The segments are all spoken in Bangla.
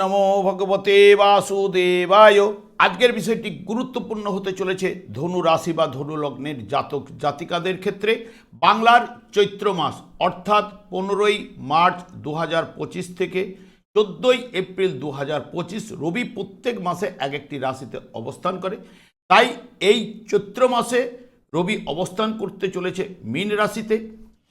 নমো ভগবতে বাসুদেবায়। আজকের বিষয়টি গুরুত্বপূর্ণ হতে চলেছে ধনু রাশি বা ধনু লগ্নের জাতক জাতিকাদের ক্ষেত্রে। বাংলার চৈত্র মাস, অর্থাৎ পনেরোই মার্চ দু হাজার পঁচিশ থেকে চোদ্দোই এপ্রিল দু হাজার পঁচিশ, রবি প্রত্যেক মাসে এক একটি রাশিতে অবস্থান করে। তাই এই চৈত্র মাসে রবি অবস্থান করতে চলেছে মীন রাশিতে।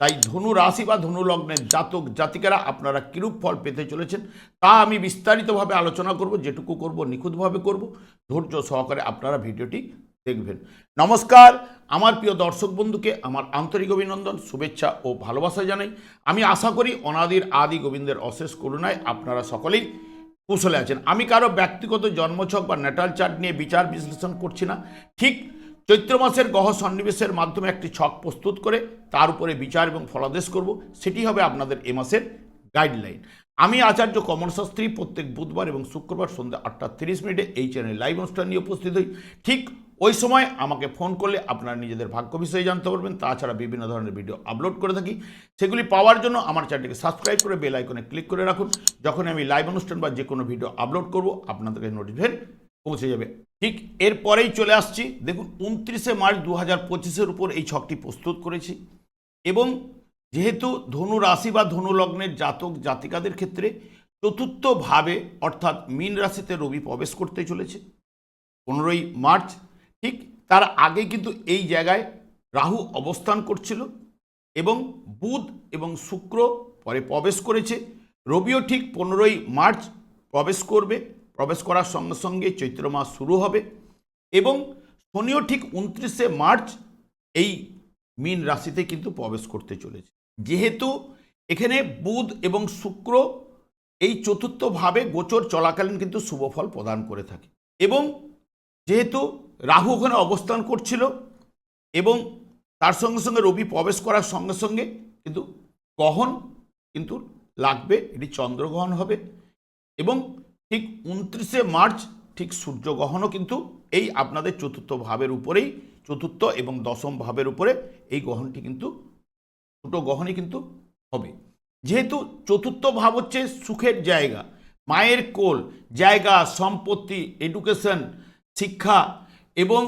তাই ধনু রাশি বা ধনু লগ্নের জাতক জাতিকারা আপনারা কিরূপ ফল পেতে চলেছেন তা আমি বিস্তারিতভাবে আলোচনা করব, যেটুকু করব, নিখুঁতভাবে করব। ধৈর্য সহকারে আপনারা ভিডিওটি দেখবেন। নমস্কার, আমার প্রিয় দর্শক বন্ধুকে আমার আন্তরিক অভিনন্দন, শুভেচ্ছা ও ভালোবাসা জানাই। আমি আশা করি অনাদির আদি গোবিন্দের অশেষ করুণায় আপনারা সকলেই কুশলে আছেন। আমি কারও ব্যক্তিগত জন্মছক বা নেটাল চার্ট নিয়ে বিচার বিশ্লেষণ করছি না। ঠিক চৈত্র মাসের গহ সন্নিবেশের মাধ্যমে একটি ছক প্রস্তুত করে তার উপরে বিচার এবং ফলাদেশ করব, সেটি হবে আপনাদের এ মাসের গাইডলাইন আমি আচার্য কমল শাস্ত্রী প্রত্যেক বুধবার এবং শুক্রবার সন্ধ্যা আটটা তিরিশ মিনিটে এই চ্যানেল লাইভ অনুষ্ঠান নিয়ে উপস্থিত হই। ঠিক ওই সময় আমাকে ফোন করলে আপনারা নিজেদের ভাগ্য বিষয়ে জানতে পারবেন, তাছাড়া বিভিন্ন ধরনের ভিডিও আপলোড করে থাকি। সেগুলি পাওয়ার জন্য আমার চ্যানেলটিকে সাবস্ক্রাইব করে বেল আইকনে ক্লিক করে রাখুন। যখন আমি লাইভ অনুষ্ঠান বা যে কোনো ভিডিও আপলোড করব, আপনাদেরকে নোটিফিকেশন পৌঁছে যাবে। ঠিক এরপরেই চলে আসছি। দেখুন, উনত্রিশে মার্চ দু হাজার পঁচিশের উপর এই ছকটি প্রস্তুত করেছি এবং যেহেতু ধনু রাশি বা ধনু লগ্নের জাতক জাতিকাদের ক্ষেত্রে চতুর্থভাবে অর্থাৎ মীন রাশিতে রবি প্রবেশ করতে চলেছে পনেরোই মার্চ। ঠিক তার আগে কিন্তু এই জায়গায় রাহু অবস্থান করছিল এবং বুধ এবং শুক্র পরে প্রবেশ করেছে। রবিও ঠিক পনেরোই মার্চ প্রবেশ করবে। প্রবেশ করার সঙ্গে সঙ্গে চৈত্র মাস শুরু হবে এবং শনিও ঠিক উনত্রিশে মার্চ এই মীন রাশিতে কিন্তু প্রবেশ করতে চলেছে। যেহেতু এখানে বুধ এবং শুক্র এই চতুর্থভাবে গোচর চলাকালীন কিন্তু শুভফল প্রদান করে থাকে এবং যেহেতু রাহু ওখানে অবস্থান করছিল এবং তার সঙ্গে সঙ্গে রবি প্রবেশ করার সঙ্গে সঙ্গে কিন্তু গহন কিন্তু লাগবে, এটি চন্দ্রগ্রহণ হবে এবং ঠিক উনত্রিশে মার্চ, ঠিক সূর্যগ্রহণও কিন্তু এই আপনাদের চতুর্থ ভাবের উপরেই, চতুর্থ এবং দশম ভাবের উপরে এই গ্রহণটি কিন্তু, দুটো গ্রহণই কিন্তু হবে। যেহেতু চতুর্থ ভাব হচ্ছে সুখের জায়গা, মায়ের কোল, জায়গা, সম্পত্তি এডুকেশন শিক্ষা এবং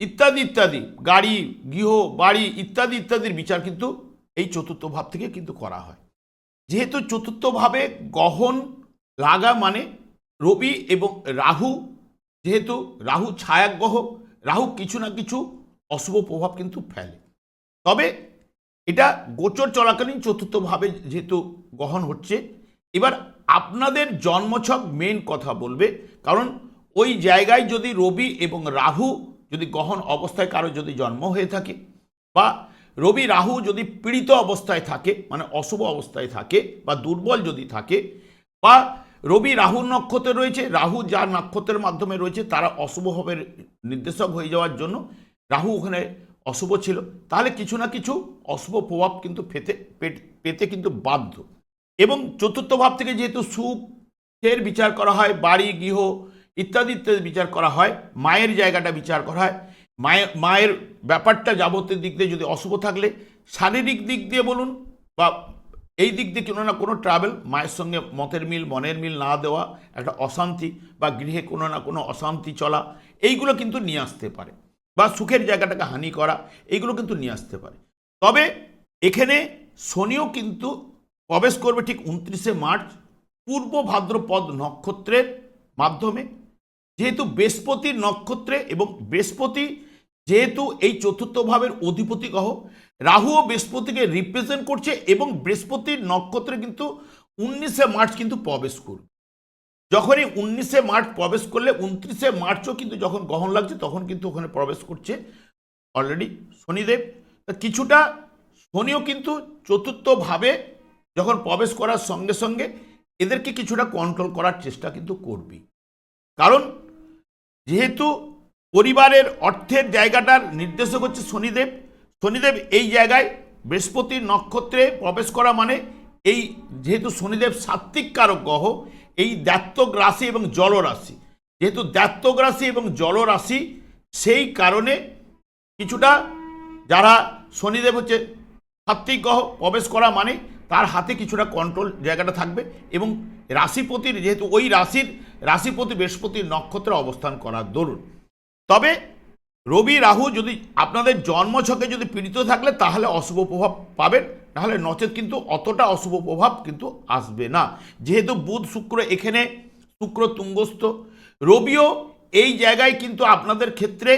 ইত্যাদি ইত্যাদি, গাড়ি, গৃহ, বাড়ি, ইত্যাদি, ইত্যাদির বিচার কিন্তু এই চতুর্থ ভাব থেকে কিন্তু করা হয়। যেহেতু চতুর্থভাবে গহন লাগা মানে রবি এবং রাহু, যেহেতু রাহু ছায়াগ্রহ, রাহু কিছু না কিছু অশুভ প্রভাব কিন্তু ফেলে। তবে এটা গোচর চলাকালীন চতুর্থভাবে যেহেতু গ্রহণ হচ্ছে, এবার আপনাদের জন্মছক মেন কথা বলবে, কারণ ওই জায়গায় যদি রবি এবং রাহু যদি গহন অবস্থায় কারও যদি জন্ম হয়ে থাকে বা রবি রাহু যদি পীড়িত অবস্থায় থাকে মানে অশুভ অবস্থায় থাকে বা দুর্বল যদি থাকে বা রবি, রাহুর নক্ষত্রে রয়েছে। রাহু যার নক্ষত্রের মাধ্যমে রয়েছে, তারা অশুভভাবে নির্দেশক হয়ে যাওয়ার জন্য রাহু ওখানে অশুভ ছিল। তাহলে কিছু না কিছু অশুভ প্রভাব কিন্তু পেতে পেতে কিন্তু বাধ্য। এবং চতুর্থ ভাব থেকে যেহেতু সুখের বিচার করা হয়, বাড়ি, গৃহ ইত্যাদি ইত্যাদি বিচার করা হয়, মায়ের জায়গাটা বিচার করা হয়। মায়ের মায়ের ব্যাপারটা যাবতীয় দিক দিয়ে যদি অশুভ থাকলে, শারীরিক দিক দিয়ে বলুন বা এই দিক দিয়ে কোনো না কোনো ট্রাভেল মায়ের সঙ্গে মতের মিল, মনের মিল না দেওয়া, একটা অশান্তি বা গৃহে কোনো না কোনো অশান্তি চলা, এইগুলো কিন্তু নিয়ে আসতে পারে। বা সুখের জায়গাটাকে হানি করা, এইগুলো কিন্তু নিয়ে আসতে পারে। তবে এখানে শনিও কিন্তু প্রবেশ করবে ঠিক উনত্রিশে মার্চ, পূর্ব ভাদ্রপদ নক্ষত্রের মাধ্যমে। যেহেতু বৃহস্পতির নক্ষত্রে এবং বৃহস্পতি যেহেতু এই চতুর্থ ভাবের অধিপতি গ্রহ রাহু ও বৃহস্পতিকে রিপ্রেজেন্ট করছে এবং বৃহস্পতির নক্ষত্রে কিন্তু উনিশে মার্চ কিন্তু প্রবেশ করবে। যখনই উনিশে মার্চ প্রবেশ করলে, উনত্রিশে মার্চও কিন্তু যখন গ্রহণ লাগছে, তখন কিন্তু ওখানে প্রবেশ করছে অলরেডি শনিদেব। তা কিছুটা শনিও কিন্তু চতুর্থভাবে যখন প্রবেশ করার সঙ্গে সঙ্গে এদেরকে কিছুটা কন্ট্রোল করার চেষ্টা কিন্তু করবেই কারণ যেহেতু পরিবারের অর্থের জায়গাটার নির্দেশক হচ্ছে শনিদেব শনিদেব এই জায়গায় বৃহস্পতির নক্ষত্রে প্রবেশ করা মানে এই যেহেতু শনিদেব সাত্ত্বিক কারক গ্রহ, এই দ্বাত্তক রাশি এবং জলরাশি যেহেতু দ্বাত্তক রাশি এবং জলরাশি সেই কারণে কিছুটা যারা শনিদেব হচ্ছে সাত্ত্বিক গ্রহ প্রবেশ করা মানে তার হাতে কিছুটা কন্ট্রোল জায়গাটা থাকবে এবং রাশিপতির, যেহেতু ওই রাশির, রাশিপতি বৃহস্পতির নক্ষত্রে অবস্থান করার দরুন তবে রবি, রাহু যদি আপনাদের জন্মছকে যদি পীড়িত থাকলে তাহলে অশুভ প্রভাব পাবেন তাহলে নচেত কিন্তু অতটা অশুভ প্রভাব কিন্তু আসবে না। যেহেতু বুধ, শুক্র এখানে, শুক্র তুঙ্গস্থ। রবিও এই জায়গায় কিন্তু আপনাদের ক্ষেত্রে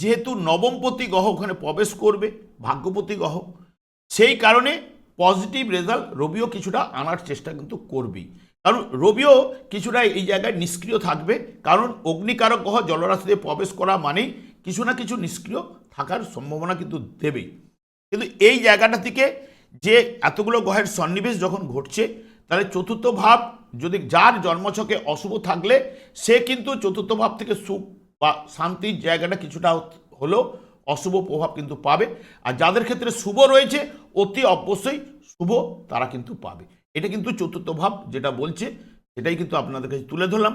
যেহেতু নবমপতি গ্রহ ওখানে প্রবেশ করবে, ভাগ্যপতি গ্রহ, সেই কারণে পজিটিভ রেজাল্ট রবিও কিছুটা আনার চেষ্টা কিন্তু করবেই। কারণ রবিও কিছুটা এই জায়গায় নিষ্ক্রিয় থাকবে, কারণ অগ্নিকারক গ্রহ জলরাশিতে প্রবেশ করা মানেই কিছু না কিছু নিষ্ক্রিয় থাকার সম্ভাবনা কিন্তু দেবেই। কিন্তু এই জায়গাটা থেকে যে এতগুলো গ্রহের সন্নিবেশ যখন ঘটছে, তাহলে চতুর্থ ভাব যদি যার জন্মছকে অশুভ থাকলে, সে কিন্তু চতুর্থ ভাব থেকে সুখ বা শান্তির জায়গাটা কিছুটা হলেও অশুভ প্রভাব কিন্তু পাবে। আর যাদের ক্ষেত্রে শুভ রয়েছে, অতি অবশ্যই শুভ তারা কিন্তু পাবে। এটা কিন্তু চতুর্থ ভাব যেটা বলছে, সেটাই কিন্তু আপনাদের কাছে তুলে ধরলাম।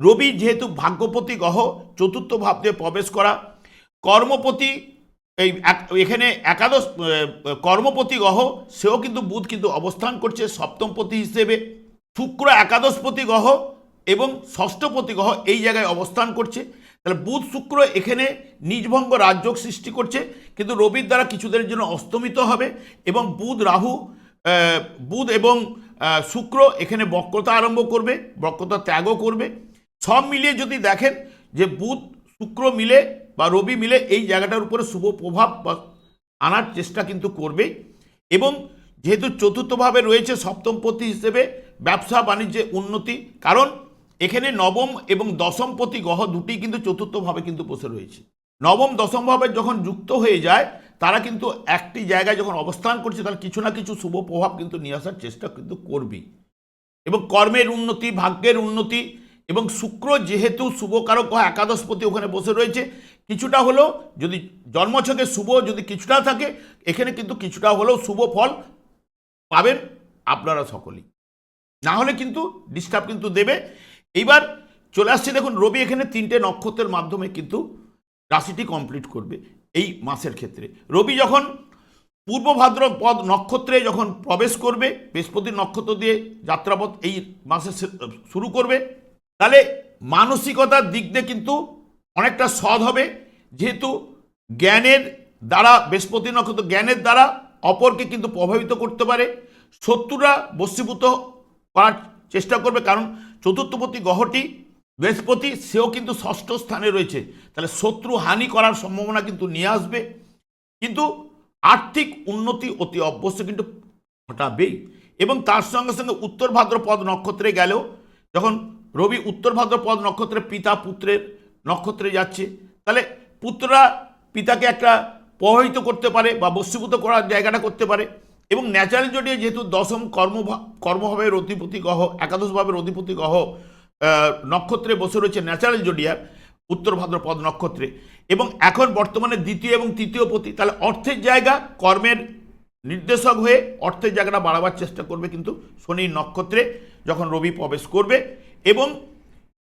রবি যেহেতু ভাগ্যপতি গ্রহ, চতুর্থ ভাব দিয়ে প্রবেশ করা। কর্মপতি এই এখানে একাদশ কর্মপতি গ্রহ, সেও কিন্তু বুধ কিন্তু অবস্থান করছে সপ্তমপতি হিসেবে। শুক্র একাদশপতি গ্রহ এবং ষষ্ঠপতি গ্রহ এই জায়গায় অবস্থান করছে। তাহলে বুধ শুক্র এখানে নিজভঙ্গ রাজযোগ সৃষ্টি করছে, কিন্তু রবির দ্বারা কিছুদিনের জন্য অস্তমিত হবে এবং বুধ রাহু বুধ এবং শুক্র এখানে বক্রতা আরম্ভ করবে, বক্রতা ত্যাগও করবে। সব মিলিয়ে যদি দেখেন যে বুধ, শুক্র মিলে বা রবি মিলে এই জায়গাটার উপরে শুভ প্রভাব আনার চেষ্টা কিন্তু করবে এবং যেহেতু চতুর্থভাবে রয়েছে সপ্তমপতি হিসেবে ব্যবসা বাণিজ্যে উন্নতি, কারণ এখানে নবম এবং দশমপতি গ্রহ দুটি কিন্তু চতুর্থভাবে কিন্তু বসে রয়েছে। নবম, দশমভাবে যখন যুক্ত হয়ে যায়, তারা কিন্তু একটি জায়গায় যখন অবস্থান করছে তাহলে কিছু না কিছু শুভ প্রভাব কিন্তু নিয়ে আসার চেষ্টা কিন্তু করবেই। এবং কর্মের উন্নতি, ভাগ্যের উন্নতি এবং শুক্র যেহেতু শুভকারক গ্রহ একাদশপতি ওখানে বসে রয়েছে। কিছুটা হলেও যদি জন্মছকে শুভ যদি কিছুটা থাকে, এখানে কিন্তু কিছুটা হলেও শুভ ফল পাবেন আপনারা সকলেই। না হলে কিন্তু ডিস্টার্ব কিন্তু দেবে। এইবার চলে আসছে, দেখুন, রবি এখানে তিনটে নক্ষত্রের মাধ্যমে কিন্তু রাশিটি কমপ্লিট করবে এই মাসের ক্ষেত্রে। রবি যখন পূর্ব ভাদ্র পদ নক্ষত্রে যখন প্রবেশ করবে, বৃহস্পতির নক্ষত্র দিয়ে যাত্রাপথ এই মাসে শুরু করবে। তাহলে মানসিকতার দিক দিয়ে কিন্তু অনেকটা সৎ হবে। যেহেতু জ্ঞানের দ্বারা, বৃহস্পতি নক্ষত্র জ্ঞানের দ্বারা অপরকে কিন্তু প্রভাবিত করতে পারে। শত্রুরা বস্মীভূত করার চেষ্টা করবে, কারণ চতুর্থপতি গ্রহটি বৃহস্পতি, সেও কিন্তু ষষ্ঠ স্থানে রয়েছে। তাহলে শত্রু হানি করার সম্ভাবনা কিন্তু নিয়ে আসবে। কিন্তু আর্থিক উন্নতি অতি অবশ্য কিন্তু ঘটাবেই। এবং তার সঙ্গে সঙ্গে উত্তর ভাদ্রপদ নক্ষত্রে গেলেও যখন রবি উত্তর ভাদ্রপদ নক্ষত্রে পিতা পুত্রের নক্ষত্রে যাচ্ছে। তাহলে পুত্ররা পিতাকে একটা প্রভাবিত করতে পারে বা বস্তুভূত করার জায়গাটা করতে পারে এবং ন্যাচারাল জড়িয়ে যেহেতু দশম কর্ম কর্মভাবের অধিপতি গ্রহ, একাদশভাবের অধিপতি গ্রহ নক্ষত্রে বসে রয়েছে ন্যাচারাল জোডিয়ার উত্তর ভাদ্রপদ নক্ষত্রে। এবং এখন বর্তমানে দ্বিতীয় এবং তৃতীয় পতি, তাহলে অর্থের জায়গা কর্মের নির্দেশক হয়ে অর্থের জায়গাটা বাড়াবার চেষ্টা করবে কিন্তু শনির নক্ষত্রে যখন রবি প্রবেশ করবে এবং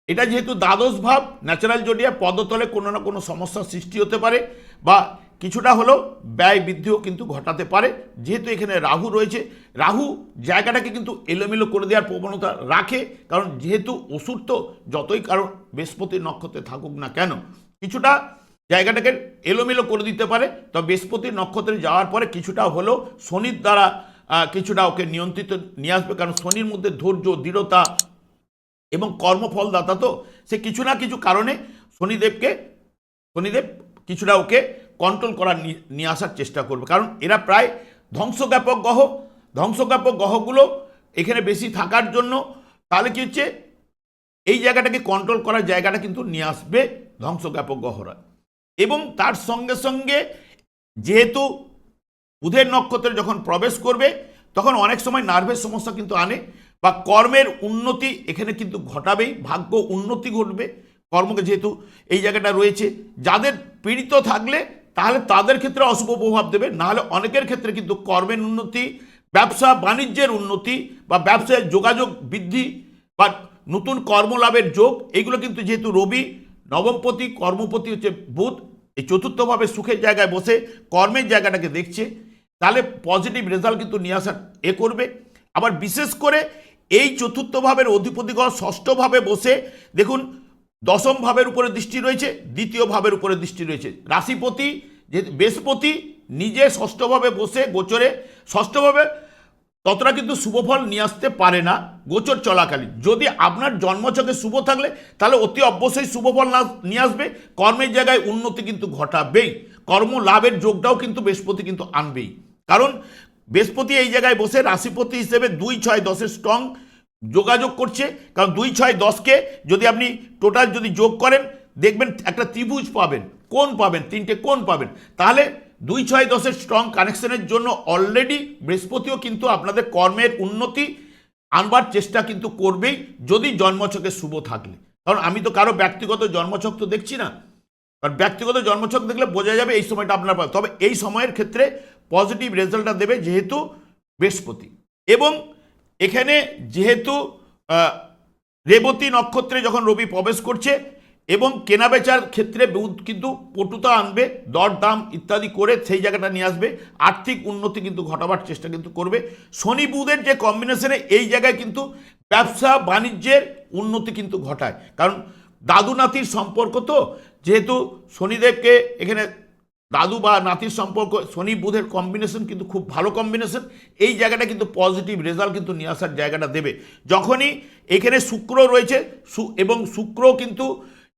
এটা যেহেতু দ্বাদশ ভাব ন্যাচারাল জোডিয়া পদতলে কোনো না কোনো সমস্যার সৃষ্টি হতে পারে বা কিছুটা হলেও ব্যয় বৃদ্ধিও কিন্তু ঘটাতে পারে। যেহেতু এখানে রাহু রয়েছে, রাহু জায়গাটাকে কিন্তু এলোমেলো করে দেওয়ার প্রবণতা রাখে, কারণ যেহেতু ওষুধ তো যতই কারণ বৃহস্পতির নক্ষত্রে থাকুক না কেন, কিছুটা জায়গাটাকে এলোমেলো করে দিতে পারে। তো বৃহস্পতির নক্ষত্রে যাওয়ার পরে কিছুটা হলেও শনির দ্বারা কিছুটা ওকে নিয়ন্ত্রিত নিয়ে আসবে, কারণ শনির মধ্যে ধৈর্য, দৃঢ়তা এবং কর্মফলদাতা তো, সে কিছু না কিছু কারণে শনিদেবকে, শনিদেব কিছুটা ওকে কন্ট্রোল করার নিয়ে আসার চেষ্টা করবে। কারণ এরা প্রায় ধ্বংসজ্ঞাপক গ্রহ। ধ্বংসজ্ঞাপক গ্রহগুলো এখানে বেশি থাকার জন্য তাহলে কী হচ্ছে? এই জায়গাটাকে কন্ট্রোল করার জায়গাটা কিন্তু নিয়ে আসবে ধ্বংসজ্ঞাপক গ্রহরা। এবং তার সঙ্গে সঙ্গে যেহেতু বুধের নক্ষত্রে যখন প্রবেশ করবে, তখন অনেক সময় নার্ভের সমস্যা কিন্তু আনে। বা কর্মের উন্নতি এখানে কিন্তু ঘটাবেই, ভাগ্য উন্নতি ঘটবে। কর্মকে যেহেতু এই জায়গাটা রয়েছে, যাদের পীড়িত থাকলে তাহলে তাদের ক্ষেত্রে অশুভ প্রভাব দেবে, নাহলে অনেকের ক্ষেত্রে কিন্তু কর্মের উন্নতি, ব্যবসা বাণিজ্যের উন্নতি বা ব্যবসায় যোগাযোগ বৃদ্ধি বা নতুন কর্মলাভের যোগ, এগুলো কিন্তু যেহেতু রবি, নবমপতি, কর্মপতি হচ্ছে বুধ, এই চতুর্থভাবে সুখের জায়গায় বসে কর্মের জায়গাটাকে দেখছে, তাহলে পজিটিভ রেজাল্ট কিন্তু নিয়ে আসার এ করবে। আবার বিশেষ করে এই চতুর্থ ভাবের অধিপতি গ্রহ ষষ্ঠভাবে বসে, দেখুন, দশম ভাবের উপরে দৃষ্টি রয়েছে, দ্বিতীয় ভাবের উপরে দৃষ্টি রয়েছে। রাশিপতি, যে বৃহস্পতি, নিজে ষষ্ঠভাবে বসে গোচরে ষষ্ঠভাবে ততটা কিন্তু শুভফল নিয়ে আসতে পারে না, গোচর চলাকালীন। যদি আপনার জন্মছকে শুভ থাকলে, তাহলে অতি অবশ্যই শুভফল না নিয়ে আসবে, কর্মের জায়গায় উন্নতি কিন্তু ঘটাবেই। কর্ম লাভের যোগটাও কিন্তু বৃহস্পতি কিন্তু আনবেই। কারণ বৃহস্পতি এই জায়গায় বসে রাশিপতি হিসেবে দুই ছয় দশের স্ট্রং যোগাযোগ করছে। কারণ দুই ছয় দশকে যদি আপনি টোটাল যদি যোগ করেন, দেখবেন একটা ত্রিভুজ পাবেন। কোন পাবেন, তিনটে কোন পাবেন। তাহলে দুই ছয় দশের স্ট্রং কানেকশনের জন্য অলরেডি বৃহস্পতিও কিন্তু আপনাদের কর্মের উন্নতি আনবার চেষ্টা কিন্তু করবেই, যদি জন্মছকে শুভ থাকলে। কারণ আমি তো কারও ব্যক্তিগত জন্মছক তো দেখছি না। কারণ ব্যক্তিগত জন্মছক দেখলে বোঝা যাবে এই সময়টা আপনার তবে এই সময়ের ক্ষেত্রে পজিটিভ রেজাল্টটা দেবে যেহেতু বৃহস্পতি। এবং এখানে যেহেতু রেবতী নক্ষত্রে যখন রবি প্রবেশ করছে এবং কেনাবেচার ক্ষেত্রে বুধ কিন্তু পটুতা আনবে, দর দাম ইত্যাদি করে সেই জায়গাটা নিয়ে আসবে, আর্থিক উন্নতি কিন্তু ঘটাবার চেষ্টা কিন্তু করবে। শনি বুধের যে কম্বিনেশনে এই জায়গায় কিন্তু ব্যবসা বাণিজ্যের উন্নতি কিন্তু ঘটায়। কারণ দাদু নাতির সম্পর্ক তো, যেহেতু শনিদেবকে এখানে দাদু বা নাতির সম্পর্ক, শনি বুধের কম্বিনেশন কিন্তু খুব ভালো কম্বিনেশন এই জায়গাটা কিন্তু পজিটিভ রেজাল্ট কিন্তু নিয়ে আসার জায়গাটা দেবে। যখনই এখানে শুক্র রয়েছে এবং শুক্র কিন্তু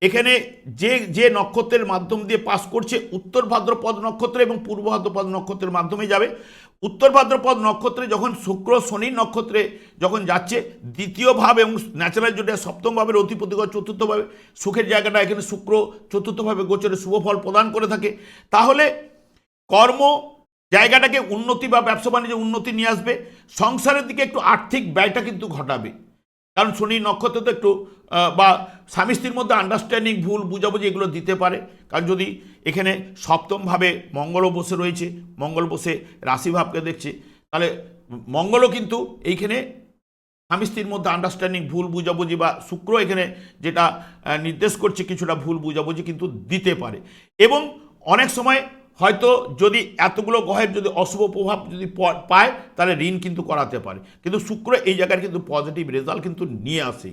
এখানে যে যে নক্ষত্রের মাধ্যম দিয়ে পাস করছে, উত্তর ভাদ্রপদ নক্ষত্র এবং পূর্ব ভাদ্রপদ নক্ষত্রের মাধ্যমে যাবে। উত্তর ভাদ্রপদ নক্ষত্রে যখন শুক্র, শনি নক্ষত্রে যখন যাচ্ছে দ্বিতীয়ভাবে এবং ন্যাচারাল যেটা সপ্তম ভাবের চতুর্থভাবে সুখের জায়গাটা এখানে শুক্র চতুর্থভাবে গোচরে শুভ ফল প্রদান করে থাকে। তাহলে কর্ম জায়গাটাকে উন্নতি বা ব্যবসা বাণিজ্যে উন্নতি নিয়ে আসবে, সংসারের দিকে একটু আর্থিক ব্যয়টা কিন্তু ঘটাবে। কারণ শনি নক্ষত্র তো একটু বা স্বামী স্ত্রীর মধ্যে আন্ডারস্ট্যান্ডিং ভুল, বুঝাবুঝি এগুলো দিতে পারে। কারণ যদি এখানে সপ্তমভাবে মঙ্গলও বসে রয়েছে, মঙ্গল বসে রাশিভাবকে দেখছে, তাহলে মঙ্গলও কিন্তু এইখানে স্বামী স্ত্রীর মধ্যে আন্ডারস্ট্যান্ডিং ভুল, বুঝাবুঝি বা শুক্র এখানে যেটা নির্দেশ করছে কিছুটা ভুল, বুঝাবুঝি কিন্তু দিতে পারে। এবং অনেক সময় হয়তো যদি এতগুলো গ্রহের যদি অশুভ প্রভাব যদি পায়, তাহলে ঋণ কিন্তু করাতে পারে। কিন্তু শুক্র এই জায়গার কিন্তু পজিটিভ রেজাল্ট কিন্তু নিয়ে আসে।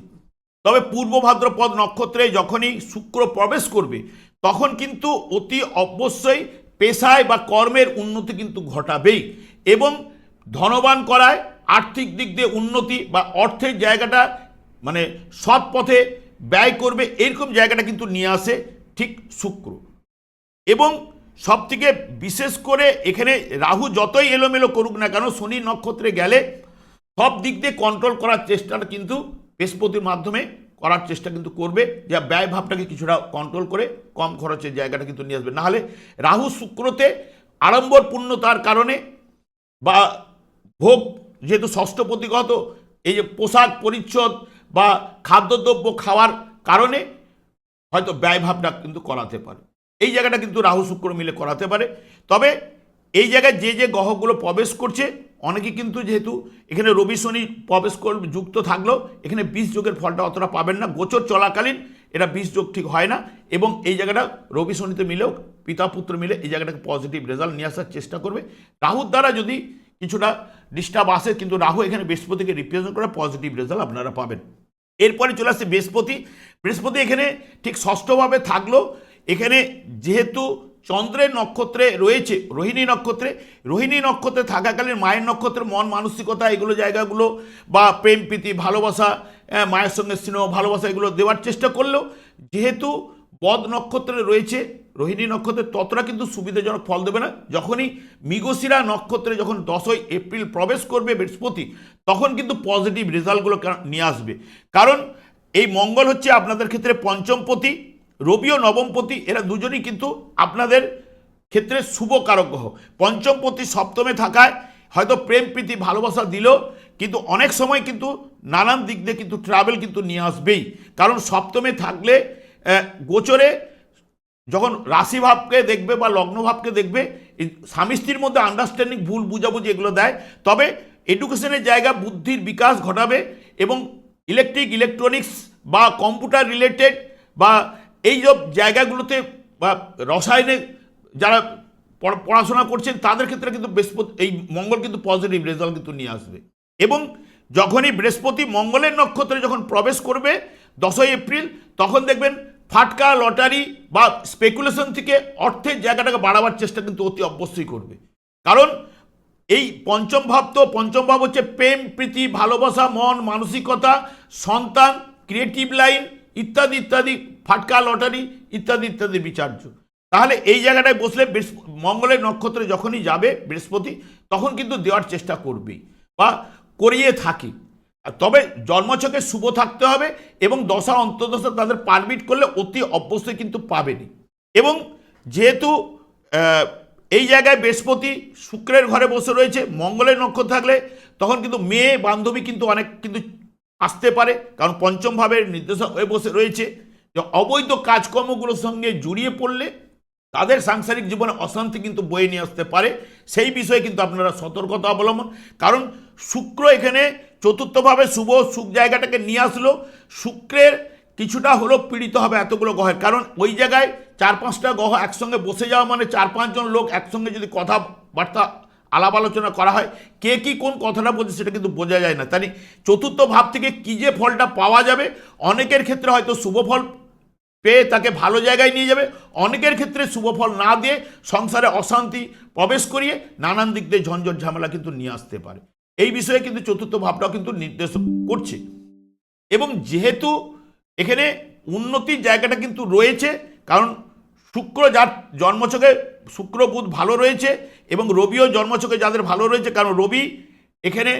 তবে পূর্ব ভাদ্রপদ নক্ষত্রে যখনই শুক্র প্রবেশ করবে, তখন কিন্তু অতি অবশ্যই পেশায় বা কর্মের উন্নতি কিন্তু ঘটাবেই এবং ধনবান করায় আর্থিক দিক দিয়ে উন্নতি বা অর্থের জায়গাটা মানে সৎ পথে ব্যয় করবে, এরকম জায়গাটা কিন্তু নিয়ে আসে ঠিক শুক্র। এবং সবথেকে বিশেষ করে এখানে রাহু যতই এলোমেলো করুক না কেন, শনি নক্ষত্রে গেলে সব দিক দিয়ে কন্ট্রোল করার চেষ্টাটা কিন্তু বৃহস্পতির মাধ্যমে করার চেষ্টা কিন্তু করবে। যা ব্যয় ভাবটাকে কিছুটা কন্ট্রোল করে কম খরচের জায়গাটা কিন্তু নিয়ে আসবে। নাহলে রাহু শুক্রতে আড়ম্বর পূর্ণতার কারণে বা ভোগ যেহেতু ষষ্ঠপতিগত এই যে পোশাক পরিচ্ছদ বা খাদ্যদ্রব্য খাওয়ার কারণে হয়তো ব্যয়ভাবটা কিন্তু করাতে পারে। এই জায়গাটা কিন্তু রাহু শুক্র মিলে করাতে পারে। তবে এই জায়গায় যে যে গ্রহগুলো প্রবেশ করছে, অনেকে কিন্তু যেহেতু এখানে রবি শনি প্রবেশ যুক্ত থাকলেও এখানে বিষ যোগের ফলটা অতটা পাবেন না। গোচর চলাকালীন এটা বিষ যোগ ঠিক হয় না এবং এই জায়গাটা রবি শনিতে মিলেও পিতা পুত্র মিলে এই জায়গাটাকে পজিটিভ রেজাল্ট নিয়ে আসার চেষ্টা করবে। রাহুর দ্বারা যদি কিছুটা ডিস্টার্ব আসে, কিন্তু রাহু এখানে বৃহস্পতিকে রিপ্রেজেন্ট করে পজিটিভ রেজাল্ট আপনারা পাবেন। এরপরে চলে আসছে বৃহস্পতি। বৃহস্পতি এখানে ঠিক ষষ্ঠভাবে থাকল এখানে যেহেতু চন্দ্রের নক্ষত্রে রয়েছে রোহিণী নক্ষত্রে রোহিণী নক্ষত্রে থাকাকালীন মায়ের নক্ষত্রে মন, মানসিকতা, এগুলো জায়গাগুলো বা প্রেম, প্রীতি, ভালোবাসা মায়ের সঙ্গে স্নেহ, ভালোবাসা, এগুলো দেওয়ার চেষ্টা করলেও যেহেতু বদ নক্ষত্রে রয়েছে, রোহিণী নক্ষত্রে ততটা কিন্তু সুবিধাজনক ফল দেবে না। যখনই মৃগশিরা নক্ষত্রে যখন দশই এপ্রিল প্রবেশ করবে বৃহস্পতি, তখন কিন্তু পজিটিভ রেজাল্টগুলো নিয়ে আসবে। কারণ এই মঙ্গল হচ্ছে আপনাদের ক্ষেত্রে পঞ্চমপতি রবি ও নবমপতি, এরা দুজনই কিন্তু আপনাদের ক্ষেত্রে শুভ কারক গ্রহ পঞ্চমপতি সপ্তমে থাকায় হয়তো প্রেম, প্রীতি, ভালোবাসা দিলেও কিন্তু অনেক সময় কিন্তু নানান দিক দিয়ে কিন্তু ট্রাভেল কিন্তু নিয়ে আসবেই। কারণ সপ্তমে থাকলে গোচরে যখন রাশিভাবকে দেখবে বা লগ্নভাবকে দেখবে স্বামী স্ত্রীর মধ্যে আন্ডারস্ট্যান্ডিং ভুল বুঝাবুঝি এগুলো দেয়। তবে এডুকেশনের জায়গা, বুদ্ধির বিকাশ ঘটাবে এবং ইলেকট্রিক ইলেকট্রনিক্স বা কম্পিউটার রিলেটেড বা এই সব জায়গাগুলোতে বা রসায়নে যারা পড়া- পড়াশোনা করছেন, তাদের ক্ষেত্রে কিন্তু বৃহস্পতি, এই মঙ্গল কিন্তু পজিটিভ রেজাল্ট কিন্তু নিয়ে আসবে। এবং যখনই বৃহস্পতি মঙ্গলের নক্ষত্রে যখন প্রবেশ করবে, দশই এপ্রিল, তখন দেখবেন ফাটকা, লটারি বা স্পেকুলেশন থেকে অর্থের জায়গাটাকে বাড়াবার চেষ্টা কিন্তু অতি অবশ্যই করবে। কারণ এই পঞ্চম ভাব তো, পঞ্চম ভাব হচ্ছে প্রেম, প্রীতি, ভালোবাসা, মন, মানসিকতা, সন্তান ক্রিয়েটিভ লাইন ইত্যাদি ইত্যাদি ফাটকা, লটারি ইত্যাদি ইত্যাদি বিচার্য। তাহলে এই জায়গাটায় বসলে মঙ্গলের নক্ষত্রে যখনই যাবে বৃহস্পতি, তখন কিন্তু দেওয়ার চেষ্টা করবেই বা করিয়ে থাকি। তবে জন্মছকে শুভ থাকতে হবে এবং দশা অন্তর্দশা তাদের পারমিট করলে অতি অবশ্যই কিন্তু পাবেনি এবং যেহেতু এই জায়গায় বৃহস্পতি শুক্রের ঘরে বসে রয়েছে, মঙ্গলের নক্ষত্র থাকলে তখন কিন্তু মেয়ে, বান্ধবী কিন্তু অনেক কিন্তু আসতে পারে। কারণ পঞ্চম ভাবের নির্দেশক হয়ে বসে রয়েছে। অবৈধ কাজকর্মগুলোর সঙ্গে জড়িয়ে পড়লে তাদের সাংসারিক জীবনে অশান্তি কিন্তু বয়ে নিয়ে আসতে পারে। সেই বিষয়ে কিন্তু আপনারা সতর্কতা অবলম্বন। কারণ শুক্র এখানে চতুর্থভাবে শুভ সুখ জায়গাটাকে নিয়ে আসলো। শুক্রের কিছুটা হলো পীড়িত হবে এতগুলো গ্রহের কারণ ওই জায়গায় চার পাঁচটা গ্রহ একসঙ্গে বসে যাওয়া মানে চার পাঁচজন লোক একসঙ্গে যদি কথাবার্তা আলাপ আলোচনা করা হয়, কে কি কোন কথাটা বলছে সেটা কিন্তু বোঝা যায় না। তাই চতুর্থ ভাব থেকে কী যে ফলটা পাওয়া যাবে, অনেকের ক্ষেত্রে হয়তো শুভ ফল পেয়ে তাকে ভালো জায়গায় নিয়ে যাবে। অনেকের ক্ষেত্রে শুভফল না দিয়ে সংসারে অশান্তি প্রবেশ করিয়ে নানান দিক দিয়ে ঝঞ্ঝট ঝামেলা কিন্তু নিয়ে আসতে পারে। এই বিষয়ে কিন্তু চতুর্থ ভাবটাও কিন্তু নির্দেশ করছে। এবং যেহেতু এখানে উন্নতির জায়গাটা কিন্তু রয়েছে, কারণ শুক্র যার জন্মছকে, শুক্র বুধ ভালো রয়েছে এবং রবিও জন্মছকে যাদের ভালো রয়েছে, কারণ রবি এখানে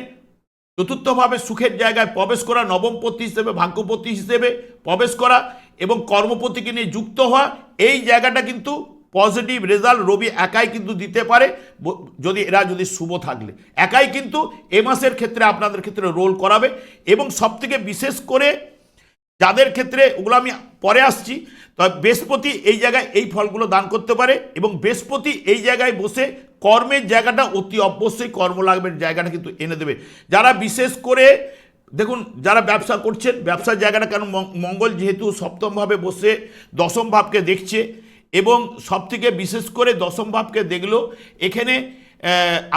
চতুর্থভাবে সুখের জায়গায় প্রবেশ করা, নবমপতি হিসেবে, ভাগ্যপতি হিসেবে প্রবেশ করা এবং কর্মপতিকে নিয়ে যুক্ত হওয়া, এই জায়গাটা কিন্তু পজিটিভ রেজাল্ট রবি একাই কিন্তু দিতে পারে। যদি এরা যদি শুভ থাকলে। একাই কিন্তু এ মাসের ক্ষেত্রে আপনাদের ক্ষেত্রে রোল করাবে এবং সবথেকে বিশেষ করে যাদের ক্ষেত্রে ওগুলো আমি পরে আসছি তবে বৃহস্পতি এই জায়গায় এই ফলগুলো দান করতে পারে এবং বৃহস্পতি এই জায়গায় বসে কর্মের জায়গাটা অতি অবশ্যই কর্মলাভের জায়গাটা কিন্তু এনে দেবে। যারা বিশেষ করে দেখুন, যারা ব্যবসা করছেন, ব্যবসার জায়গাটা কারণ মঙ্গল যেহেতু সপ্তমভাবে বসে, দশম ভাবকে দেখছে এবং সবথেকে বিশেষ করে দশম ভাবকে দেখল, এখানে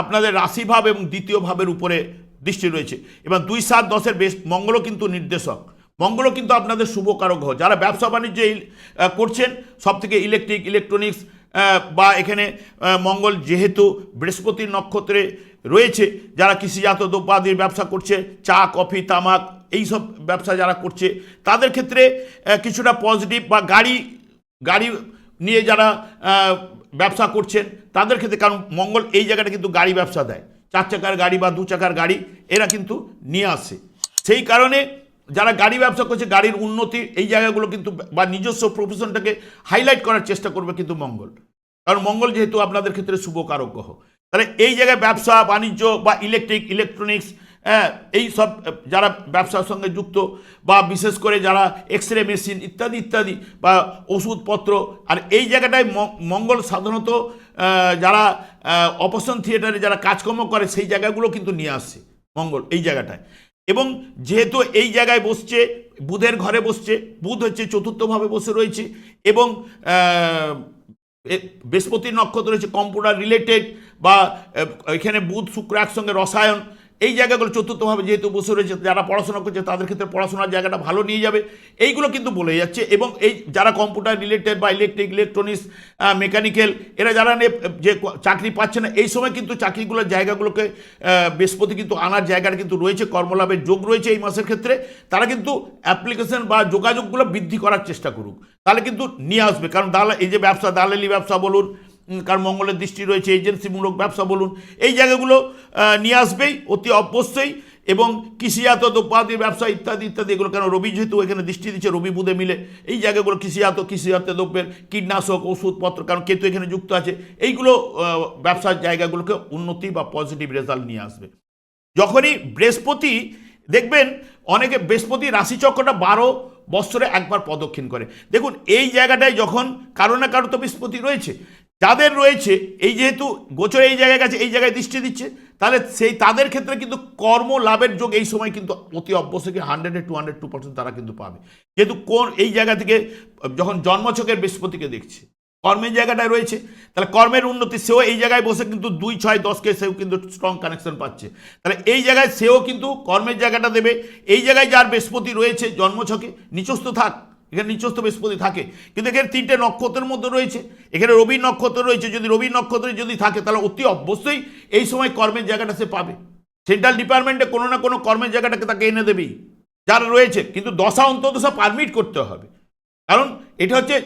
আপনাদের রাশিভাব এবং দ্বিতীয় ভাবের উপরে দৃষ্টি রয়েছে। এবং দুই সাত দশের বেশ, মঙ্গলও কিন্তু নির্দেশক। মঙ্গলও কিন্তু আপনাদের শুভকারক গ্রহ যারা ব্যবসা বাণিজ্য করছেন সব থেকে ইলেকট্রিক ইলেকট্রনিক্স বা এখানে মঙ্গল যেহেতু বৃহস্পতির নক্ষত্রে রয়েছে, যারা কৃষিজাত দ্রব্যাদির ব্যবসা করছে, চা, কফি, তামাক এই সব ব্যবসা যারা করছে, তাদের ক্ষেত্রে কিছুটা পজিটিভ বা গাড়ি গাড়ি নিয়ে যারা ব্যবসা করছেন, তাদের ক্ষেত্রে, কারণ মঙ্গল এই জায়গাটা কিন্তু গাড়ি ব্যবসা দেয়। চার চাকার গাড়ি বা দু চাকার গাড়ি, এরা কিন্তু নিয়ে আসে। সেই কারণে যারা গাড়ি ব্যবসা করছে, গাড়ির উন্নতি এই জায়গাগুলো কিন্তু বা নিজস্ব প্রফেশনটাকে হাইলাইট করার চেষ্টা করবে কিন্তু মঙ্গল। কারণ মঙ্গল যেহেতু আপনাদের ক্ষেত্রে শুভ কারক গ্রহ। তাহলে এই জায়গায় ব্যবসা, বাণিজ্য বা ইলেকট্রিক ইলেকট্রনিক্স হ্যাঁ এই সব যারা ব্যবসার সঙ্গে যুক্ত বা বিশেষ করে যারা এক্স রে মেশিন ইত্যাদি ইত্যাদি বা ওষুধপত্র, আর এই জায়গাটায় মঙ্গল সাধারণত যারা অপারেশন থিয়েটারে যারা কাজকর্ম করে, সেই জায়গাগুলো কিন্তু নিয়ে আসছে মঙ্গল, এই জায়গাটায়। এবং যেহেতু এই জায়গায় বসছে, বুধের ঘরে বসছে, বুধ হচ্ছে চতুর্থভাবে বসে রয়েছে এবং বৃহস্পতির নক্ষত্র রয়েছে কম্পিউটার রিলেটেড বা এখানে বুধ শুক্র একসঙ্গে রসায়ন এই জায়গাগুলো চতুর্থভাবে যেহেতু বসে রয়েছে, যারা পড়াশোনা করছে তাদের ক্ষেত্রে পড়াশোনার জায়গাটা ভালো নিয়ে যাবে। এইগুলো কিন্তু বলে যাচ্ছে এবং এই যারা কম্পিউটার রিলেটেড বা ইলেকট্রিক ইলেকট্রনিক্স মেকানিক্যাল এরা যারা যে চাকরি পাচ্ছে না, এই সময় কিন্তু চাকরিগুলোর জায়গাগুলোকে বৃহস্পতি কিন্তু আনার জায়গাটা কিন্তু রয়েছে, কর্মলাভের যোগ রয়েছে এই মাসের ক্ষেত্রে। তারা কিন্তু অ্যাপ্লিকেশন বা যোগাযোগগুলো বৃদ্ধি করার চেষ্টা করুক। তাহলে কিন্তু নিয়ে আসবে। কারণ দালা এই যে ব্যবসা, দালালি ব্যবসা বলুন কারণ মঙ্গলের দৃষ্টি রয়েছে, এজেন্সিমূলক ব্যবসা বলুন, এই জায়গাগুলো নিয়ে আসবেই, অতি অবশ্যই, এবং কৃষিজাত দ্রব্যাদির ব্যবসা ইত্যাদি ইত্যাদি, এগুলো কেন রবি যেহেতু এখানে দৃষ্টি দিচ্ছে, রবি বুধে মিলে, এই জায়গাগুলো কৃষিজাত কৃষিজাত দ্রব্যের কীটনাশক, ওষুধপত্র, কারণ কেতু এখানে যুক্ত আছে, এইগুলো ব্যবসার জায়গাগুলোকে উন্নতি বা পজিটিভ রেজাল্ট নিয়ে আসবে। যখনই বৃহস্পতি, দেখবেন, অনেকে বৃহস্পতি রাশিচক্রটা বারো বৎসরে একবার প্রদক্ষিণ করে। দেখুন, এই জায়গাটায় যখন কারও না কারও তো বৃহস্পতি রয়েছে যাদের রয়েছে, এই যেহেতু গোচর এই জায়গায় গেছে, এই জায়গায় দৃষ্টি দিচ্ছে, তাহলে সেই তাদের ক্ষেত্রে কিন্তু কর্ম লাভের যোগ এই সময় কিন্তু অতি অবশ্যই হান্ড্রেডে টু হান্ড্রেড টু পার্সেন্ট তারা কিন্তু পাবে। যেহেতু কোন, এই জায়গা থেকে যখন জন্মছকের বৃহস্পতিকে দেখছে, কর্মের জায়গাটা রয়েছে, তাহলে কর্মের উন্নতি, সেও এই জায়গায় বসে কিন্তু দুই, ছয় দশকে সেও কিন্তু স্ট্রং কানেকশন পাচ্ছে। তাহলে এই জায়গায় সেও কিন্তু কর্মের জায়গাটা দেবে, এই জায়গায় যার বৃহস্পতি রয়েছে জন্মছকে, নিচস্থ থাক এখানে নিচস্থ বৃহস্পতি থাকে। কিন্তু এখানে তিনটে নক্ষত্রের মধ্যে রয়েছে। এখানে রবি নক্ষত্র রয়েছে। যদি রবি নক্ষত্রে যদি থাকে, তাহলে অতি অবশ্যই এই সময় কর্মের জায়গাটা সে পাবে। সেন্ট্রাল ডিপার্টমেন্টে কোনো না কোনো কর্মের জায়গাটাকে তাকে এনে দেবেই। যারা রয়েছে। কিন্তু দশা অন্তত সব পারমিট করতে হবে। কারণ এটা হচ্ছে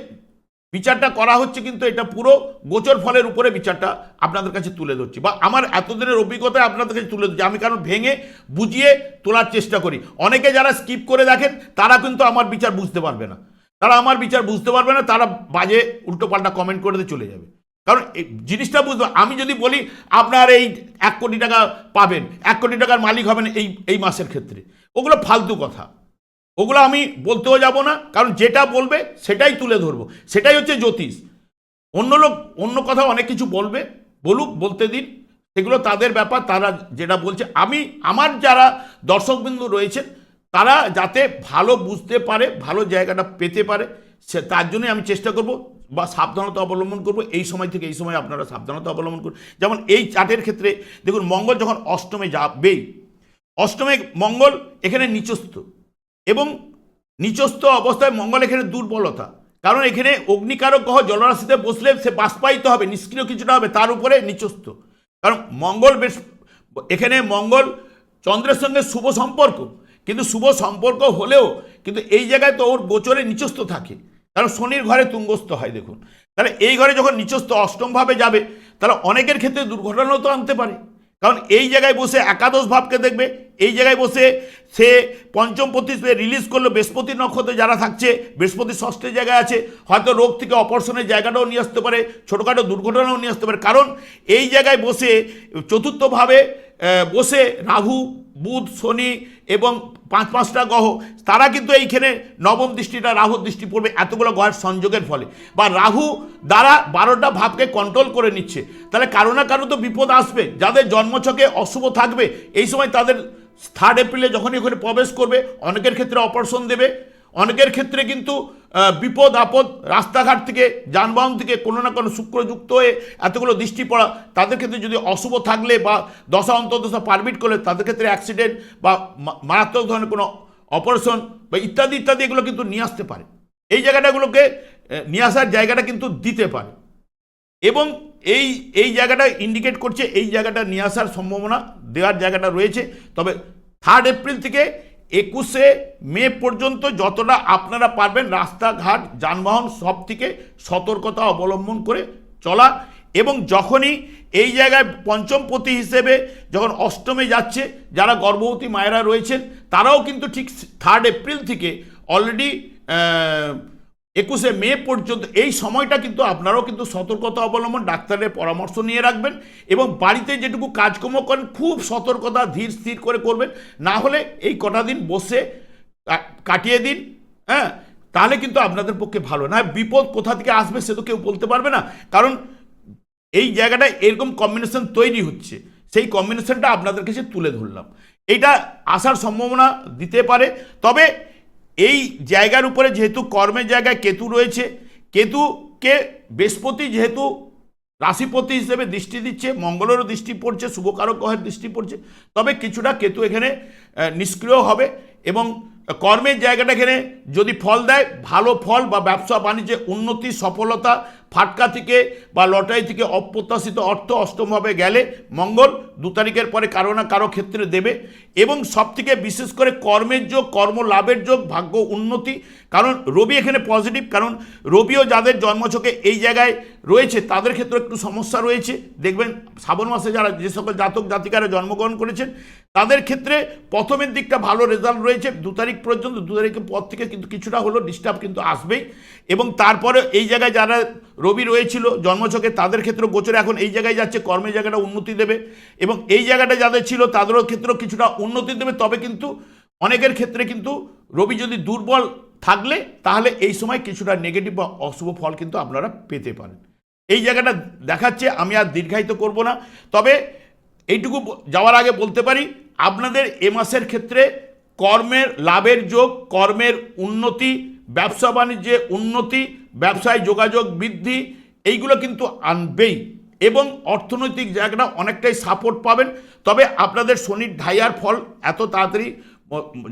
বিচারটা করা হচ্ছে কিন্তু এটা পুরো গোচর ফলের উপরে বিচারটা আপনাদের কাছে তুলে ধরছি। বা আমার এতদিনের অভিজ্ঞতা আপনাদের কাছে তুলে ধরছি। আমি কারণ ভেঙে বুঝিয়ে তোলার চেষ্টা করি? অনেকে যারা স্কিপ করে দেখেন, তারা কিন্তু আমার বিচার বুঝতে পারবে না। তারা আমার বিচার বুঝতে পারবে না, তারা বাজে উল্টোপাল্টা কমেন্ট করে দিয়ে চলে যাবে। কারণ জিনিসটা বুঝতে আমি যদি বলি, আপনার এই এক কোটি টাকা পাবেন, এক কোটি টাকার মালিক হবেন এই এই মাসের ক্ষেত্রে। ওগুলো ফালতু কথা। ওগুলো আমি বলতেও যাব না, কারণ যেটা বলবে সেটাই তুলে ধরবো। সেটাই হচ্ছে জ্যোতিষ। অন্য লোক, অন্য কথা অনেক কিছু বলবে, বলুক, বলতে দিন। সেগুলো তাদের ব্যাপার, তারা যেটা বলছে। আমি, আমার যারা দর্শকবিন্দু রয়েছেন, তারা যাতে ভালো বুঝতে পারে, ভালো জায়গাটা পেতে পারে, সে, তার জন্যই আমি চেষ্টা করব বা সাবধানতা অবলম্বন করব। এই সময় থেকে এই সময় আপনারা সাবধানতা অবলম্বন করুন। যেমন এই চার্টের ক্ষেত্রে, দেখুন, মঙ্গল যখন অষ্টমে যাবেই, অষ্টমে মঙ্গল এখানে নিচস্থ। এবং নিচস্থ অবস্থায় মঙ্গল এখানে দুর্বলতা। কারণ এখানে অগ্নিকারক গ্রহ জলরাশিতে বসলে সে বাষ্পায়িত হবে, নিষ্ক্রিয় কিছুটা হবে, তার উপরে নিচস্থ কারণ মঙ্গল বেশ, এখানে মঙ্গল চন্দ্রের সঙ্গে শুভ সম্পর্ক, কিন্তু শুভ সম্পর্ক হলেও কিন্তু এই জায়গায় তো ওর গোচরে নিচস্থ থাকে। কারণ শনির ঘরে তুঙ্গস্থ হয়, দেখুন। তাহলে এই ঘরে যখন নিচস্থ অষ্টমভাবে যাবে, তাহলে অনেকের ক্ষেত্রে দুর্ঘটনাও তো আনতে পারে। কারণ এই জায়গায় বসে একাদশ ভাবকে দেখবে, এই জায়গায় বসে সে পঞ্চম প্রতিষ্ঠা রিলিজ করল বৃহস্পতি নক্ষত্রে যারা থাকছে, বৃহস্পতি ষষ্ঠের জায়গায় আছে, হয়তো রোগ থেকে অপারেশনের জায়গাটাও নিয়ে আসতে পারে, ছোটোখাটো দুর্ঘটনাও নিয়ে আসতে পারে। কারণ এই জায়গায় বসে চতুর্থভাবে বসে রাহু, বুধ, শনি এবং পাঁচ, পাঁচটা গ্রহ, তারা কিন্তু এইখানে নবম দৃষ্টিটা রাহু দৃষ্টি পড়বে, এতগুলো গ্রহের সংযোগের ফলে। বা রাহু দ্বারা বারোটা ভাবকে কন্ট্রোল করে নিচ্ছে। তাহলে কারও না কারও তো বিপদ আসবে। যাদের জন্মছকে অশুভ থাকবে, এই সময় তাদের থার্ড এপ্রিলে যখনই ওখানে প্রবেশ করবে, অনেকের ক্ষেত্রে অপারেশন দেবে অনেকের ক্ষেত্রে কিন্তু বিপদ, আপদ, রাস্তাঘাট থেকে, যানবাহন থেকে কোনো না কোনো শুক্রযুক্ত হয়ে এতগুলো দৃষ্টি পড়া, তাদের ক্ষেত্রে যদি অশুভ থাকলে বা দশা, অন্তর্দশা পারমিট করলে তাদের ক্ষেত্রে অ্যাক্সিডেন্ট বা মারাত্মক ধরনের কোনো অপারেশন বা ইত্যাদি ইত্যাদি এগুলো কিন্তু নিয়ে আসতে পারে। এই জায়গাটাগুলোকে নিয়ে আসার জায়গাটা কিন্তু দিতে পারে। এবং এই এই জায়গাটা ইন্ডিকেট করছে, এই জায়গাটা নিয়ে আসার সম্ভাবনা দেওয়ার জায়গাটা রয়েছে। তবে থার্ড এপ্রিল থেকে একুশে মে পর্যন্ত যতটা আপনারা পারবেন রাস্তাঘাট, যানবাহন সব থেকে সতর্কতা অবলম্বন করে চলা এবং যখনই এই জায়গায় পঞ্চম পতি হিসেবে যখন অষ্টমে যাচ্ছে, যারা গর্ভবতী মায়েরা রয়েছেন, তারাও কিন্তু ঠিক থার্ড এপ্রিল থেকে অলরেডি একুশে মে পর্যন্ত এই সময়টা কিন্তু আপনারাও কিন্তু সতর্কতা অবলম্বন, ডাক্তারের পরামর্শ নিয়ে রাখবেন এবং বাড়িতে যেটুকু কাজকর্ম করেন, খুব সতর্কতা ধীর স্থির করে করবেন। না হলে এই কটা দিন বসে কাটিয়ে দিন হ্যাঁ? তাহলে কিন্তু আপনাদের পক্ষে ভালো। না বিপদ কোথা থেকে আসবে সে তো কেউ বলতে পারবে না। কারণ এই জায়গাটায় এরকম কম্বিনেশন তৈরি হচ্ছে। সেই কম্বিনেশনটা আপনাদের কাছে তুলে ধরলাম। এইটা আসার সম্ভাবনা দিতে পারে। তবে এই জায়গার উপরে যেহেতু কর্মের জায়গায় কেতু রয়েছে, কেতুকে বৃহস্পতি যেহেতু রাশিপতি হিসেবে দৃষ্টি দিচ্ছে, মঙ্গলেরও দৃষ্টি পড়ছে, শুভকারক গ্রহের দৃষ্টি পড়ছে, তবে কিছুটা কেতু এখানে নিষ্ক্রিয় হবে এবং কর্মের জায়গাটা এখানে যদি ফল দেয়, ভালো ফল বা ব্যবসা বাণিজ্যে উন্নতি, সফলতা ফাটকা থেকে বা লটারি থেকে অপ্রত্যাশিত অর্থ অষ্টমভাবে গেলে মঙ্গল দু তারিখের পরে কারও না কারও ক্ষেত্রে দেবে। এবং সবথেকে বিশেষ করে কর্মের যোগ কর্ম লাভের যোগ, ভাগ্য উন্নতি। কারণ রবি এখানে পজিটিভ কারণ রবিও যাদের জন্মছকে এই জায়গায় রয়েছে, তাদের ক্ষেত্রে একটু সমস্যা রয়েছে। দেখবেন শ্রাবণ মাসে যারা যে সকল জাতক জাতিকারা জন্মগ্রহণ করেছেন, তাদের ক্ষেত্রে প্রথমের দিকটা ভালো রেজাল্ট রয়েছে। দু তারিখ পর্যন্ত, দু তারিখের পর থেকে কিন্তু কিছুটা হলো ডিস্টার্ব কিন্তু আসবেই। এবং তারপরে এই জায়গায় যারা রবি রয়েছিল, জন্মছকে তাদের ক্ষেত্রে গোচরে। এখন এই জায়গায় যাচ্ছে কর্মের জায়গাটা উন্নতি দেবে এবং এই জায়গাটা যাদের ছিল, তাদেরও ক্ষেত্রেও কিছুটা উন্নতি দেবে। তবে কিন্তু অনেকের ক্ষেত্রে কিন্তু রবি যদি দুর্বল থাকলে, তাহলে এই সময় কিছুটা নেগেটিভ বা অশুভ ফল কিন্তু আপনারা পেতে পারেন। এই জায়গাটা দেখাচ্ছে, আমি আর দীর্ঘায়িত করব না। তবে এইটুকু যাওয়ার আগে বলতে পারি, আপনাদের এ মাসের ক্ষেত্রে কর্মের লাভের যোগ, কর্মের উন্নতি, ব্যবসা বাণিজ্যে উন্নতি ব্যবসায় যোগাযোগ, বৃদ্ধি, এইগুলো কিন্তু আনবেই। এবং অর্থনৈতিক জায়গাটা অনেকটাই সাপোর্ট পাবেন। তবে আপনাদের শনির ঢাইয়ার ফল এত তাড়াতাড়ি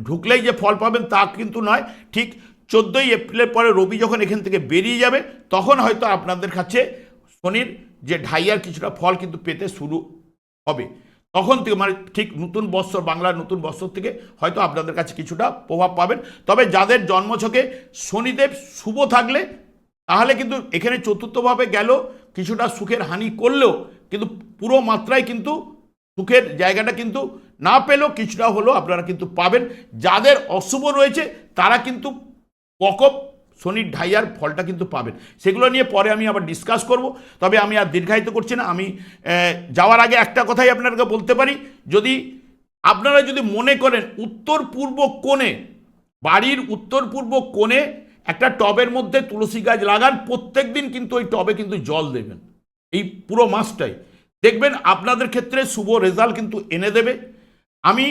ঢুকলেই যে ফল পাবেন তা কিন্তু নয়। ঠিক চোদ্দোই এপ্রিলের পরে রবি যখন এখান থেকে বেরিয়ে যাবে, তখন হয়তো আপনাদের কাছে শনির যে ঢাইয়ার কিছুটা ফল কিন্তু পেতে শুরু হবে। তখন থেকে মানে ঠিক নতুন বৎসর বাংলার নতুন বৎসর থেকে হয়তো আপনাদের কাছে কিছুটা প্রভাব পাবেন। তবে যাদের জন্মছকে শনিদেব শুভ থাকলে তাহলে কিন্তু এখানে চতুর্থভাবে গেল, কিছুটা সুখের হানি করলেও কিন্তু পুরো মাত্রায় কিন্তু সুখের জায়গাটা কিন্তু না পেলেও কিছুটা হলেও আপনারা কিন্তু পাবেন। যাদের অশুভ রয়েছে, তারা কিন্তু প্রকোপ শনির ঢাইয়ার ফলটা কিন্তু পাবেন। সেগুলো নিয়ে পরে আমি আবার ডিসকাস করব। তবে আমি আর দীর্ঘায়িত করছি না, আমি যাওয়ার আগে একটা কথাই আপনাদেরকে বলতে পারি। যদি আপনারা যদি মনে করেন উত্তর পূর্ব কোণে, বাড়ির উত্তর পূর্ব কোণে একটা টবের মধ্যে তুলসী গাছ লাগান প্রত্যেক দিন কিন্তু ওই টবে কিন্তু জল দেবেন। এই পুরো মাসটাই। দেখবেন আপনাদের ক্ষেত্রে শুভ রেজাল্ট কিন্তু এনে দেবে। আমি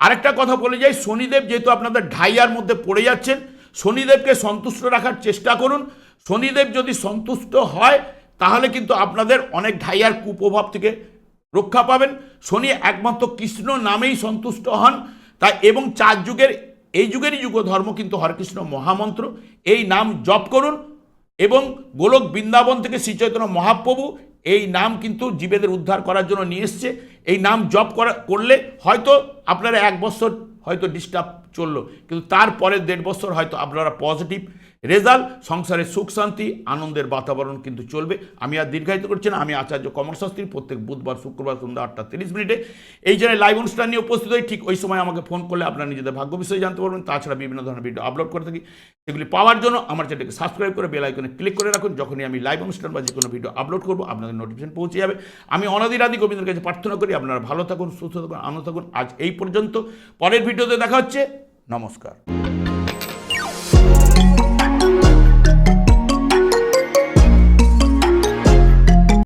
আরেকটা কথা বলে যাই, শনিদেব যেহেতু আপনাদের ঢাইয়ার মধ্যে পড়ে যাচ্ছেন, শনিদেবকে সন্তুষ্ট রাখার চেষ্টা করুন। শনিদেব যদি সন্তুষ্ট হয়, তাহলে কিন্তু আপনাদের অনেক ঢাইয়ার কুপ্রভাব থেকে রক্ষা পাবেন। শনি একমাত্র কৃষ্ণ নামেই সন্তুষ্ট হন। তাই এবং চার যুগের এই যুগেরই যুগ ধর্ম কিন্তু হরেকৃষ্ণ মহামন্ত্র। এই নাম জপ করুন এবং গোলক বৃন্দাবন থেকে শ্রীচৈতন্য মহাপ্রভু এই নাম কিন্তু জীবেদের উদ্ধার করার জন্য নিয়ে এসছে। এই নাম জপ করা, করলে হয়তো আপনারা এক বছর হয়তো ডিস্টার্ব চলল, কিন্তু তারপরের দেড় বছর হয়তো আপনারা পজিটিভ রেজাল্ট, সংসারে সুখ, শান্তি, আনন্দের বাতাবরণ কিন্তু চলবে। আমি আর দীর্ঘায়িত করছি না, আমি আচার্য কমল শাস্ত্রী প্রত্যেক বুধবার, শুক্রবার সন্ধ্যা আটটা তিরিশ মিনিটে এই জন্য লাইভ অনুষ্ঠান নিয়ে উপস্থিত হই। ঠিক ওই সময় আমাকে ফোন করলে আপনারা নিজেদের ভাগ্য বিষয়ে জানতে পারবেন। তাছাড়া বিভিন্ন ধরনের ভিডিও আপলোড করে থাকি। সেগুলি পাওয়ার জন্য আমার চ্যানেলকে সাবস্ক্রাইব করে বেল আইকনে ক্লিক করে রাখুন। যখনই আমি লাইভ অনুষ্ঠান বা যে কোনো ভিডিও আপলোড করব, আপনাদের নোটিফিকেশন পৌঁছে যাবে। আমি অনাদির আদি গোবিন্দের কাছে প্রার্থনা করি, আপনারা ভালো থাকুন, সুস্থ থাকুন, আনন্দ থাকুন। আজ এই পর্যন্ত। পরের ভিডিওতে দেখা হচ্ছে। নমস্কার।